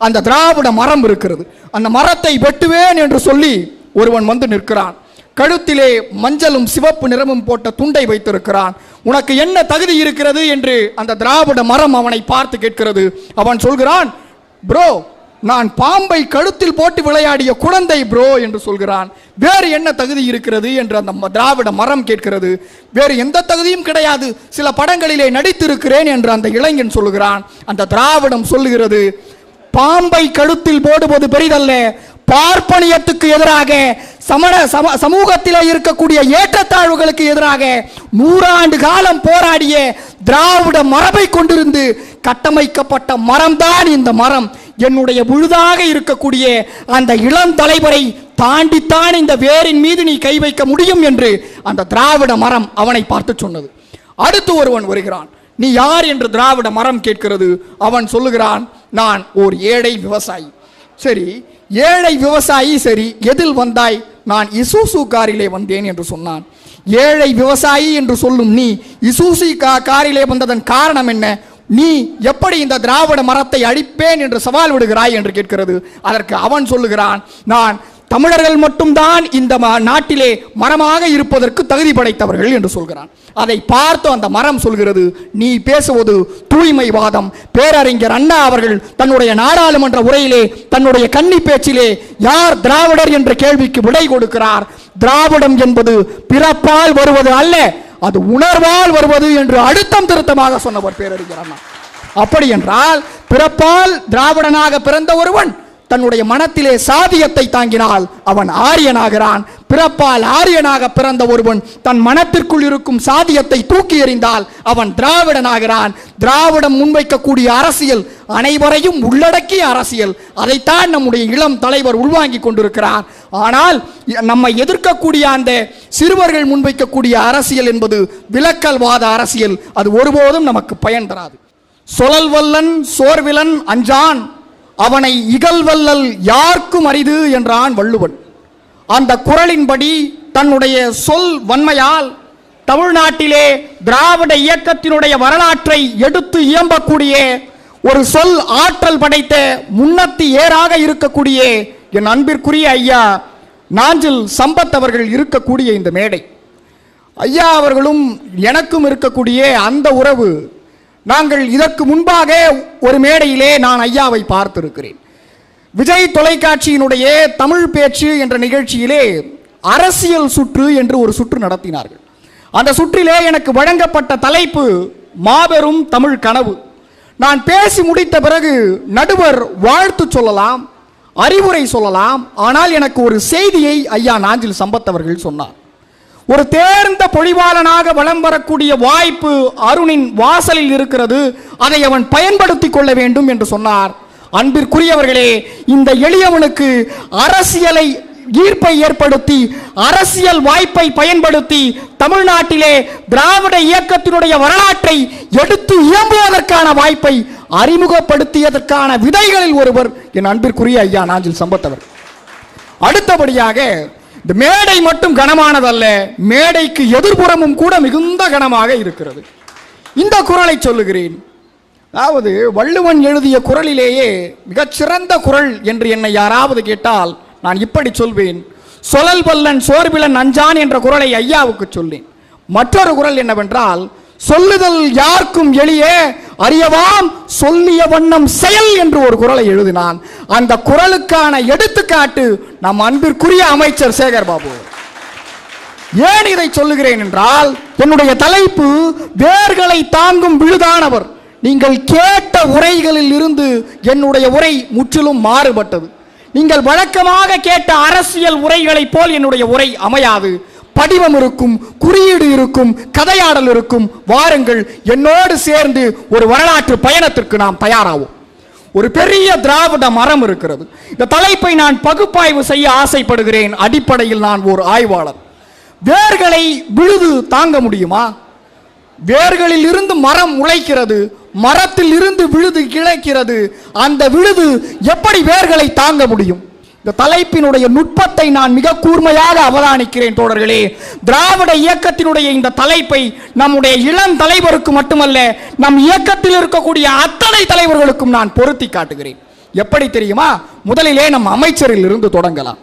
அந்த திராவிட மரம் இருக்கிறது. அந்த மரத்தை வெட்டுவேன் என்று சொல்லி ஒருவன் வந்து நிற்கிறான். கழுத்திலே மஞ்சளும் சிவப்பு நிறமும் போட்ட துண்டை வைத்திருக்கிறான். உனக்கு என்ன தகுதி இருக்கிறது என்று அந்த திராவிட மரம் அவனை பார்த்து கேட்கிறது. அவன் சொல்கிறான் ப்ரோ நான் பாம்பை கழுத்தில் போட்டு விளையாடிய குழந்தை ப்ரோ என்று சொல்கிறான். வேறு என்ன தகுதி இருக்கிறது? என்று அந்த ம- திராவிட மரம் கேட்கிறது. வேறு எந்த தகுதியும் கிடையாது. சில படங்களிலே நடித்திருக்கிறேன் என்று அந்த இளைஞன் சொல்லுகிறான். அந்த திராவிடம் சொல்லுகிறது பாம்பை கழுத்தில் போடுவது பெரிதல்ல. பார்ப்பனியத்துக்கு எதிராக சமண சம சமூகத்திலே இருக்கக்கூடிய ஏற்றத்தாழ்வுகளுக்கு எதிராக நூறாண்டு காலம் போராடிய திராவிட மரபை கொண்டிருந்து கட்டமைக்கப்பட்ட மரம்தான் இந்த மரம். என்னுடைய முழுதாக இருக்கக்கூடிய அந்த இளம் தலைவரை தாண்டித்தான் இந்த வேரின் மீது நீ கை வைக்க முடியும் என்று அந்த திராவிட மரம் அவனை பார்த்து சொன்னது. அடுத்து ஒருவன் வருகிறான். நீ யார் என்று திராவிட மரம் கேட்கிறது? அவன் சொல்லுகிறான் நான் ஓர் ஏழை விவசாயி. சரி ஏழை விவசாயி சரி எதில் வந்தாய்? நான் இசூசு காரிலே வந்தேன் என்று சொன்னான். ஏழை விவசாயி என்று சொல்லும் நீ இசூசி கா காரிலே வந்ததன் காரணம் என்ன? நீ எப்படி இந்த திராவிட மரத்தை அழிப்பேன் என்று சவால் விடுகிறாய் என்று கேட்கிறது. அதற்கு அவன் சொல்லுகிறான் நான் தமிழர்கள் மட்டும்தான் இந்த ம- நாட்டிலே மரமாக இருப்பதற்கு தகுதி படைத்தவர்கள் என்று சொல்கிறான். அதை பார்த்து அந்த மரம் சொல்கிறது நீ பேசுவது தூய்மைவாதம். பேரறிஞர் அண்ணா அவர்கள் தன்னுடைய நாடாளுமன்ற உரையிலே தன்னுடைய கன்னி பேச்சிலே யார் திராவிடர் என்ற கேள்விக்கு விடை கொடுக்கிறார். திராவிடம் என்பது பிறப்பால் வருவது அல்ல அது உணர்வால் வருவது என்று அழுத்தம் திருத்தமாக சொன்னவர் பேரறிஞர் அண்ணா. அப்படி என்றால் பிறப்பால் திராவிடனாக பிறந்த ஒருவன் தன்னுடைய மனத்திலே சாதியத்தை தாங்கினால் அவன் ஆரியனாகிறான். பிறப்பால் ஆரியனாக பிறந்த ஒருவன் தன் மனத்திற்குள் இருக்கும் சாதியத்தை தூக்கி எறிந்தால் அவன் திராவிடனாகிறான். திராவிடம் முன்வைக்கக்கூடிய அரசியல் அனைவரையும் உள்ளடக்கிய அரசியல். அதைத்தான் நம்முடைய இளம் தலைவர் உள்வாங்கி கொண்டிருக்கிறார். ஆனால் நம்மை எதிர்க்கக்கூடிய அந்த சிறுவர்கள் முன்வைக்கக்கூடிய அரசியல் என்பது விலக்கல்வாத அரசியல். அது ஒருபோதும் நமக்கு பயன் தராது. சொலல்வல்லன் சோர்விலன் அஞ்சான் அவனை இகழ்வல்லல் யார்க்கும் அரிது என்றான் வள்ளுவன். அந்த குரலின்படி தன்னுடைய சொல் வன்மையால் தமிழ்நாட்டிலே திராவிட இயக்கத்தினுடைய வரலாற்றை எடுத்து இயம்பக்கூடிய ஒரு சொல் ஆற்றல் படைத்த முன்னத்தி ஏராக இருக்கக்கூடிய என் அன்பிற்குரிய ஐயா நாஞ்சில் சம்பத் அவர்கள் இருக்கக்கூடிய இந்த மேடை. ஐயா அவர்களும் எனக்கும் இருக்கக்கூடிய அந்த உறவு நாங்கள் இதற்கு முன்பாக ஒரு மேடையிலே நான் ஐயாவை பார்த்திருக்கிறேன். விஜய் தொலைக்காட்சியினுடைய தமிழ் பேச்சு என்ற நிகழ்ச்சியிலே அரசியல் சுற்று என்று ஒரு சுற்று நடத்தினார்கள். அந்த சுற்றிலே எனக்கு வழங்கப்பட்ட தலைப்பு மாபெரும் தமிழ் கனவு. நான் பேசி முடித்த பிறகு நடுவர் வாழ்த்து சொல்லலாம் அறிவுரை சொல்லலாம் ஆனால் எனக்கு ஒரு செய்தியை ஐயா நாஞ்சில் சம்பத் அவர்கள் சொன்னார். ஒரு தேர்ந்த பொழிவாளனாக வலம் வரக்கூடிய வாய்ப்பு அருணின் வாசலில் இருக்கிறது. அதை அவன் பயன்படுத்திக் கொள்ள வேண்டும் என்று சொன்னார். அன்பிற்குரியவர்களே இந்த எளியவனுக்கு அரசியலை ஈர்ப்பை ஏற்படுத்தி அரசியல் வாய்ப்பை பயன்படுத்தி தமிழ்நாட்டிலே திராவிட இயக்கத்தினுடைய வரலாற்றை எடுத்து இயம்புவதற்கான வாய்ப்பை அறிமுகப்படுத்தியதற்கான விதைகளில் ஒருவர் என் அன்பிற்குரிய ஐயா நாஞ்சில் சம்பத்தவர் அடுத்தபடியாக இந்த மேடை மட்டும் கனமானதல்ல மேடைக்கு எதிர்புறமும் கூட மிகுந்த கனமாக இருக்கிறது. இந்த குரலை சொல்லுகிறேன். அதாவது வள்ளுவன் எழுதிய குரலிலேயே மிகச்சிறந்த குரல் என்று என்னை யாராவது கேட்டால் நான் இப்படி சொல்வேன். சொலல் வல்லன் சோர்விலன் அஞ்சான் என்ற குரலை ஐயாவுக்கு சொல்லேன். மற்றொரு குரல் என்னவென்றால் சொல்லுதல் யாருக்கும் எளிய அறியவாம் சொல்லிய வண்ணம் செயல் என்று ஒரு குரலை எழுதினான். அந்த குரலுக்கான எடுத்துக்காட்டு நம் அன்பிற்குரிய அமைச்சர் சேகர் பாபு. ஏன் இதை சொல்லுகிறேன் என்றால் என்னுடைய தலைப்பு வேர்களை தாங்கும் விழுதானவர். நீங்கள் கேட்ட உரைகளில் இருந்து என்னுடைய உரை முற்றிலும் மாறுபட்டது. நீங்கள் வழக்கமாக கேட்ட அரசியல் உரைகளைப் போல் என்னுடைய உரை அமையாது. படிவம் இருக்கும் குறியீடு இருக்கும் கதையாடல் இருக்கும் வாருங்கள் என்னோடு சேர்ந்து ஒரு வரலாற்று பயணத்திற்கு நாம் தயாராகும் ஒரு பெரிய திராவிட மரம் இருக்கிறது. இந்த தலைப்பை நான் பகுப்பாய்வு செய்ய ஆசைப்படுகிறேன். அடிப்படையில் நான் ஒரு ஆய்வாளர். வேர்களை விழுது தாங்க முடியுமா? வேர்களில் இருந்து மரம் உழைக்கிறது மரத்தில் இருந்து விழுது கிளைக்கிறது அந்த விழுது எப்படி வேர்களை தாங்க முடியும்? இந்த தலைப்பினுடைய நுட்பத்தை நான் மிக கூர்மையாக அவதானிக்கிறேன் தோழர்களே. திராவிட இயக்கத்தினுடைய இந்த தலைப்பை நம்முடைய இளம் தலைவருக்கு மட்டுமல்ல நம் இயக்கத்தில் இருக்கக்கூடிய அத்தனை தலைவர்களுக்கும் நான் பொருத்தி காட்டுகிறேன். எப்படி தெரியுமா? முதலிலே நம் அமைச்சரில் இருந்து தொடங்கலாம்.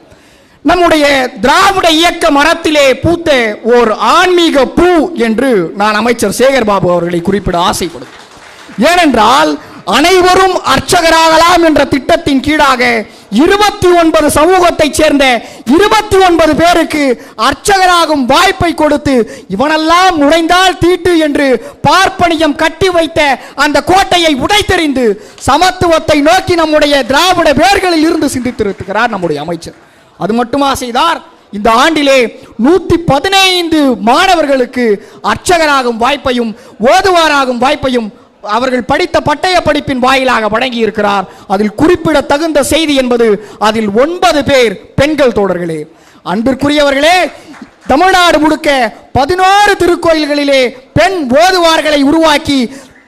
நம்முடைய திராவிட இயக்க மரத்திலே பூத்த ஓர் ஆன்மீக பூ என்று நான் அமைச்சர் சேகர் பாபு அவர்களை குறிப்பிட ஆசைப்படும் ஏனென்றால் அனைவரும் அர்ச்சகராகலாம் என்ற திட்டத்தின் கீழாக இருபத்தி ஒன்பது சமூகத்தைச் சேர்ந்த இருபத்தி ஒன்பது பேருக்கு அர்ச்சகராகும் வாய்ப்பை கொடுத்து இவனெல்லாம் நுழைந்தால் தீட்டு என்று பார்ப்பனியம் கட்டி வைத்த அந்த கோட்டையை உடைத்தெறிந்து சமத்துவத்தை நோக்கி நம்முடைய திராவிட வேர்களில் இருந்து சிந்தித்திருக்கிறார் நம்முடைய அமைச்சர். அது மட்டுமா செய்தார்? இந்த ஆண்டிலே நூத்தி பதினைந்து மாணவர்களுக்கு அர்ச்சகராகும் வாய்ப்பையும் ஓதுவாராகும் வாய்ப்பையும் அவர்கள் படித்த பட்டய படிப்பின் வாயிலாக வழங்கி இருக்கிறார் அதில் குறிப்பிட தகுந்த செய்தி என்பது அதில் ஒன்பது பேர் பெண்கள் தோழர்களே. அன்பிற்குரியவர்களே தமிழ்நாடு முழுக்க பதினோரு திருக்கோயில்களிலே பெண் ஓதுவார்களை உருவாக்கி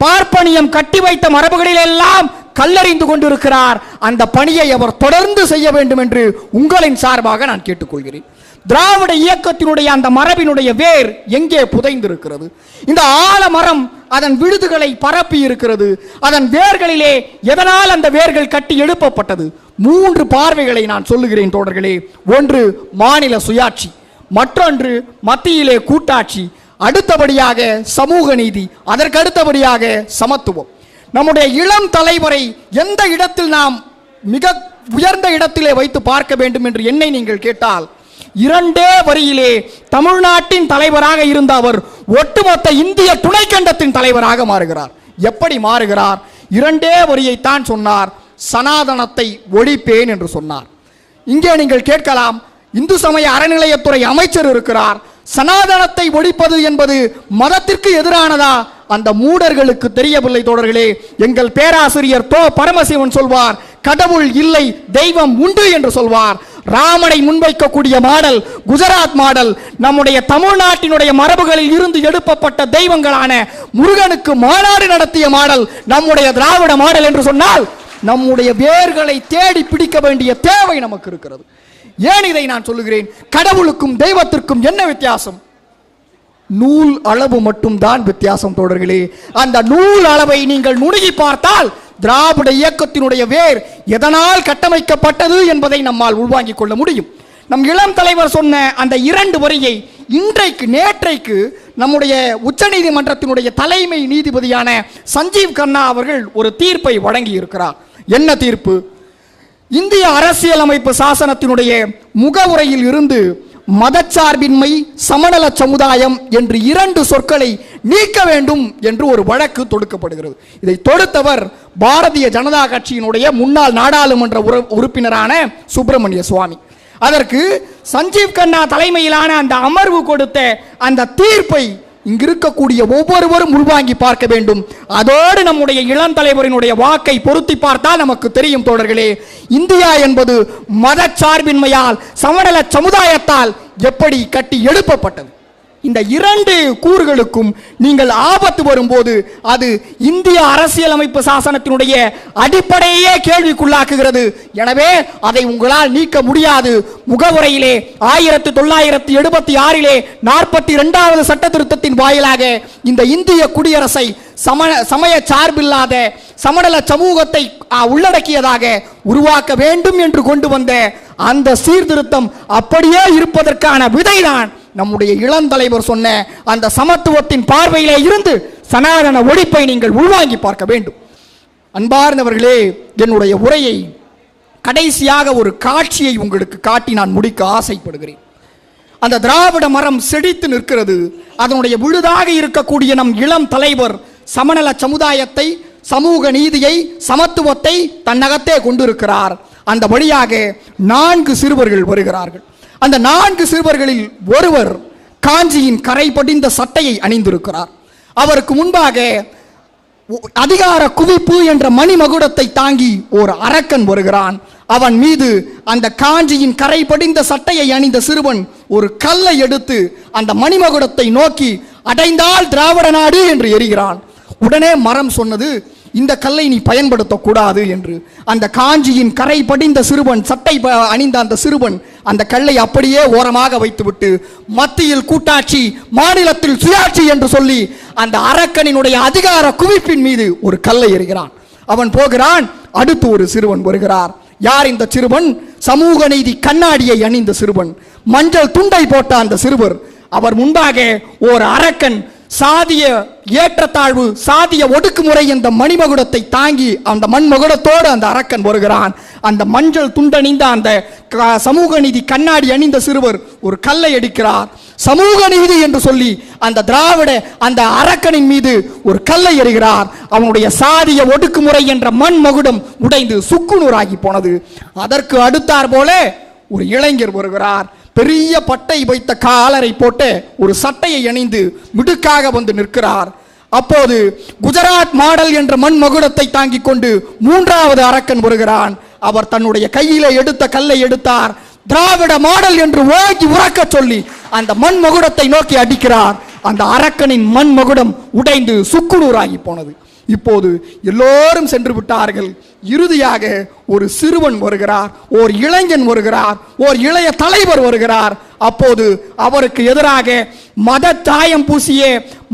பார்ப்பனியம் கட்டி வைத்த மரபுகளிலெல்லாம் கல்லறிந்து கொண்டிருக்கிறார். அந்த பணியை அவர் தொடர்ந்து செய்ய வேண்டும் என்று உங்களின் சார்பாக நான் கேட்டுக்கொள்கிறேன். திராவிட இயக்கத்தினுடைய அந்த மரபினுடைய வேர் எங்கே புதைந்திருக்கிறது? இந்த ஆலமரம் அதன் விழுதுகளை பரப்பி இருக்கிறது. அதன் வேர்களிலே எதனால் அந்த வேர்கள் கட்டி எழுப்பப்பட்டது? மூன்று பார்வைகளை நான் சொல்லுகிறேன் தோழர்களே. ஒன்று மாநில சுயாட்சி மற்றொன்று மத்தியிலே கூட்டாட்சி அடுத்தபடியாக சமூக நீதி அதற்கு அடுத்தபடியாக சமத்துவம். நம்முடைய இளம் தலைமுறை எந்த இடத்தில் நாம் மிக உயர்ந்த இடத்திலே வைத்து பார்க்க வேண்டும் என்று என்னை நீங்கள் கேட்டால் இரண்டே வரியிலே தமிழ்நாட்டின் தலைவராக இருந்த அவர் ஒட்டுமொத்த இந்திய துணைக்கண்டத்தின் தலைவராக மாறுகிறார். எப்படி மாறுகிறார்? இரண்டே வரியைத்தான் சொன்னார். சனாதனத்தை ஒழிப்பேன் என்று சொன்னார். இங்கே நீங்கள் கேட்கலாம் இந்து சமய அறநிலையத்துறை அமைச்சர் இருக்கிறார். சனாதனத்தை ஒழிப்பது என்பது மதத்திற்கு எதிரானதா? அந்த மூடர்களுக்கு தெரியவில்லை தோழர்களே. எங்கள் பேராசிரியர் தோ பரமசிவன் சொல்வார் கடவுள் இல்லை தெய்வம் உண்டு என்று சொல்வார். ராமனை முன்வைக்கக்கூடிய மாடல் குஜராத் மாடல் நம்முடைய தமிழ்நாட்டினுடைய மரபுகளில் இருந்து எழுப்பப்பட்ட தெய்வங்களான முருகனுக்கு மாநாடு நடத்திய மாடல் நம்முடைய திராவிட மாடல் என்று சொன்னால் நம்முடைய வேர்களை தேடி பிடிக்க வேண்டிய தேவை நமக்கு இருக்கிறது. ஏன் இதை நான் சொல்லுகிறேன்? கடவுளுக்கும் தெய்வத்திற்கும் என்ன வித்தியாசம்? நூல் அளவு மட்டும்தான் வித்தியாசம் தொடர்களே அந்த நூல் அளவை நீங்கள் நுணுகி பார்த்தால் திராவிட இயக்கத்தினுடைய வேர் எதனால் கட்டமைக்கப்பட்டது என்பதை நம்மால் உள்வாங்கிக் கொள்ள முடியும். நம் இளம் தலைவர் சொன்ன அந்த இரண்டு வரியை இன்றைக்கு நேற்றைக்கு நம்முடைய உச்சநீதிமன்றத்தினுடைய தலைமை நீதிபதியான சஞ்சீவ் கண்ணா அவர்கள் ஒரு தீர்ப்பை வழங்கி இருக்கிறார் என்ன தீர்ப்பு? இந்திய அரசியலமைப்பு சாசனத்தினுடைய முகவுரையில் இருந்து மதச்சார்பின்மை சமநல சமுதாயம் என்று இரண்டு சொற்களை நீக்க வேண்டும் என்று ஒரு வழக்கு தொடுக்கப்படுகிறது. இதை தொடுத்தவர் பாரதிய ஜனதா கட்சியினுடைய முன்னாள் நாடாளுமன்ற உறு- உறுப்பினரான சுப்பிரமணிய சுவாமி. அதற்கு சஞ்சீவ் கண்ணா தலைமையிலான அந்த அமர்வு கொடுத்த அந்த தீர்ப்பை இங்கு இருக்கக்கூடிய ஒவ்வொருவரும் உள்வாங்கி பார்க்க வேண்டும். அதோடு நம்முடைய இளம் தலைவரினுடைய வாக்கை பொருத்தி பார்த்தால் நமக்கு தெரியும் தோழர்களே இந்தியா என்பது மதச்சார்பின்மையால் சமநல சமுதாயத்தால் எப்படி கட்டி எழுப்பப்பட்டது? இந்த இரண்டு கூறுகளுக்கும் நீங்கள் ஆபத்து வரும்போது அது இந்திய அரசியலமைப்பு சாசனத்தினுடைய அடிப்படையே கேள்விக்குள்ளாக்குகிறது. எனவே அதை உங்களால் நீக்க முடியாது. முகவுரையிலே ஆயிரத்தி தொள்ளாயிரத்தி எழுபத்தி ஆறிலே நாற்பத்தி இரண்டாவது சட்ட திருத்தத்தின் வாயிலாக இந்த இந்திய குடியரசை சம சமய சார்பில்லாத சமநல சமூகத்தை உள்ளடக்கியதாக உருவாக்க வேண்டும் என்று கொண்டு வந்த அந்த சீர்திருத்தம் அப்படியே இருப்பதற்கான விதைதான் நம்முடைய இளந்தலைவர் சொன்ன அந்த சமத்துவத்தின் பார்வையிலே இருந்து சனாதன ஒழிப்பை நீங்கள் உள்வாங்கி பார்க்க வேண்டும். அன்பார்ந்தவர்களே என்னுடைய உரையை கடைசியாக ஒரு காட்சியை உங்களுக்கு காட்டி நான் முடிக்க ஆசைப்படுகிறேன். அந்த திராவிட மரம் செழித்து நிற்கிறது. அதனுடைய விழுதாக இருக்கக்கூடிய நம் இளம் தலைவர் சமநல சமுதாயத்தை சமூக நீதியை சமத்துவத்தை தன்னகத்தே கொண்டிருக்கிறார். அந்த வழியாக நான்கு சிறுவர்கள் வருகிறார்கள். அந்த நான்கு சிறுவர்களில் ஒருவர் காஞ்சியின் கரை படிந்த சட்டையை அணிந்திருக்கிறார். அவருக்கு முன்பாக ஒ- அதிகார குவிப்பு என்ற மணிமகுடத்தை தாங்கி ஒரு அரக்கன் வருகிறான். அவன் மீது அந்த காஞ்சியின் கரை படிந்த சட்டையை அணிந்த சிறுவன் ஒரு கல்லை எடுத்து அந்த மணிமகுடத்தை நோக்கி அடைந்தால் திராவிட நாடு என்று எரிகிறான். உடனே மரம் சொன்னது இந்த கல்லை நீ பயன்படுத்தக்கூடாது என்று. அந்த காஞ்சியின் கரை படிந்த சிறுவன் சட்டை ப- அணிந்த அந்த சிறுவன் அந்த கல்லை அப்படியே ஓரமாக வைத்துவிட்டு மத்தியில் கூட்டாட்சி மாநிலத்தில் சுயாட்சி என்று சொல்லி அந்த அரக்கனினுடைய அதிகார குவிப்பின் மீது ஒரு கல்லை எறிகிறான். அவன் போகிறான் அடுத்து ஒரு சிறுவன் வருகிறார். யார் இந்த சிறுவன்? சமூக நீதி கண்ணாடியை அணிந்த சிறுவன். மஞ்சள் துண்டை போட்ட அந்த சிறுவர். அவர் முன்பாக ஓர் அரக்கன் சாதிய ஏற்றத்தாழ்வு சாதிய ஒடுக்குமுறை என்ற மணிமகுடத்தை தாங்கி அந்த மண்மகுடத்தோடு அந்த அரக்கன் வருகிறான். அந்த மஞ்சள் துண்டணிந்த அந்த க- சமூக நீதி கண்ணாடி அணிந்த சிறுவர் ஒரு கல்லை எடுக்கிறார். சமூக நீதி என்று சொல்லி அந்த திராவிட அந்த அரக்கனின் மீது ஒரு கல்லை எறிகிறார். அவனுடைய சாதிய ஒடுக்குமுறை என்ற மண் மகுடம் உடைந்து சுக்குநூறாகி போனது. அதற்கு அடுத்தார் போல ஒரு இளைஞர் வருகிறார். பெரிய பட்டை வைத்த காலரை போட்டு ஒரு சட்டையை அணிந்து மிடுக்காக வந்து நிற்கிறார். அப்போது குஜராத் மாடல் என்ற மண் மகுடத்தை தாங்கிக் கொண்டு மூன்றாவது அரக்கன் வருகிறான். அவர் தன்னுடைய கையிலே எடுத்த கல்லை எடுத்தார். திராவிட மாடல் என்று ஓகி உறக்கச் சொல்லி அந்த மண் மகுடத்தை நோக்கி அடிக்கிறார். அந்த அரக்கனின் மண் மகுடம் உடைந்து சுக்குநூறாகி போனது. இப்போது எல்லோரும் சென்று விட்டார்கள். இறுதியாக ஒரு சிறுவன் வருகிறார் ஓர் இளைஞன் வருகிறார் ஓர் இளைய தலைவர் வருகிறார். அப்போது அவருக்கு எதிராக மத தாயம் பூசிய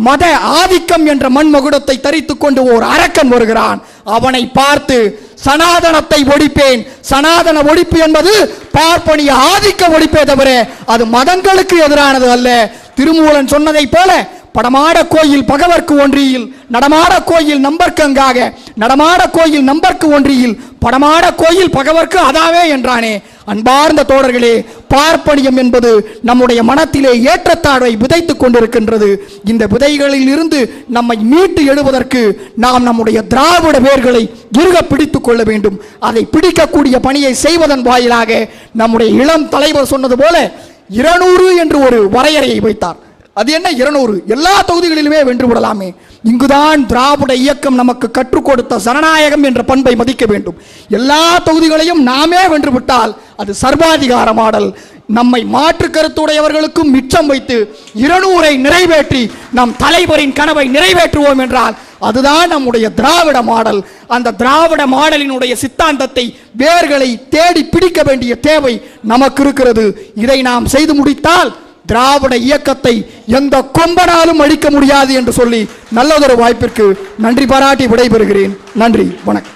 மத ஆதிக்கம் என்ற மண்மகுடத்தை தரித்து கொண்டு ஓர் அரக்கன் வருகிறான். அவனை பார்த்து சனாதனத்தை ஒழிப்பேன். சனாதன ஒழிப்பு என்பது பார்ப்பனிய ஆதிக்க ஒழிப்பே தவிர அது மதங்களுக்கு எதிரானது அல்ல. திருமூலன் சொன்னதைப் போல படமாட கோயில் பகவர்க்கு ஒன்றியில் நடமாட கோயில் நம்பர்க்கங்காக நடமாட கோயில் நம்பர்க்கு ஒன்றியில் படமாட கோயில் பகவர்க்கு அதாவே என்றானே. அன்பார்ந்த தோழர்களே பார்ப்பனியம் என்பது நம்முடைய மனத்திலே ஏற்றத்தாழ்வை விதைத்து கொண்டிருக்கின்றது. இந்த விதைகளில் இருந்து நம்மை மீட்டு எழுவதற்கு நாம் நம்முடைய திராவிட வேர்களை இருக பிடித்துக் கொள்ள வேண்டும். அதை பிடிக்கக்கூடிய பணியை செய்வதன் வாயிலாக நம்முடைய இளம் தலைவர் சொன்னது போல இருநூறு என்று ஒரு வரையறையை வைத்தார். அது என்ன? இருநூறு. எல்லா தொகுதிகளிலுமே வென்று விடலாமே. இங்குதான் திராவிட இயக்கம் நமக்கு கற்றுக் கொடுத்த ஜனநாயகம் என்ற பண்பை மதிக்க வேண்டும். எல்லா தொகுதிகளையும் நாமே வென்று விட்டால் அது சர்வாதிகார மாடல். நம்மை மாற்று கருத்துடையவர்களுக்கும் மிச்சம் வைத்து இருநூறை நிறைவேற்றி நம் தலைவரின் கனவை நிறைவேற்றுவோம் என்றால் அதுதான் நம்முடைய திராவிட மாடல். அந்த திராவிட மாடலினுடைய சித்தாந்தத்தை வேர்களை தேடி பிடிக்க வேண்டிய தேவை நமக்கு இருக்கிறது. இதை நாம் செய்து முடித்தால் திராவிட இயக்கத்தை எந்த கொம்பனாலும் அழிக்க முடியாது என்று சொல்லி நல்லதொரு வாய்ப்பிற்கு நன்றி பாராட்டி விடைபெறுகிறேன். நன்றி வணக்கம்.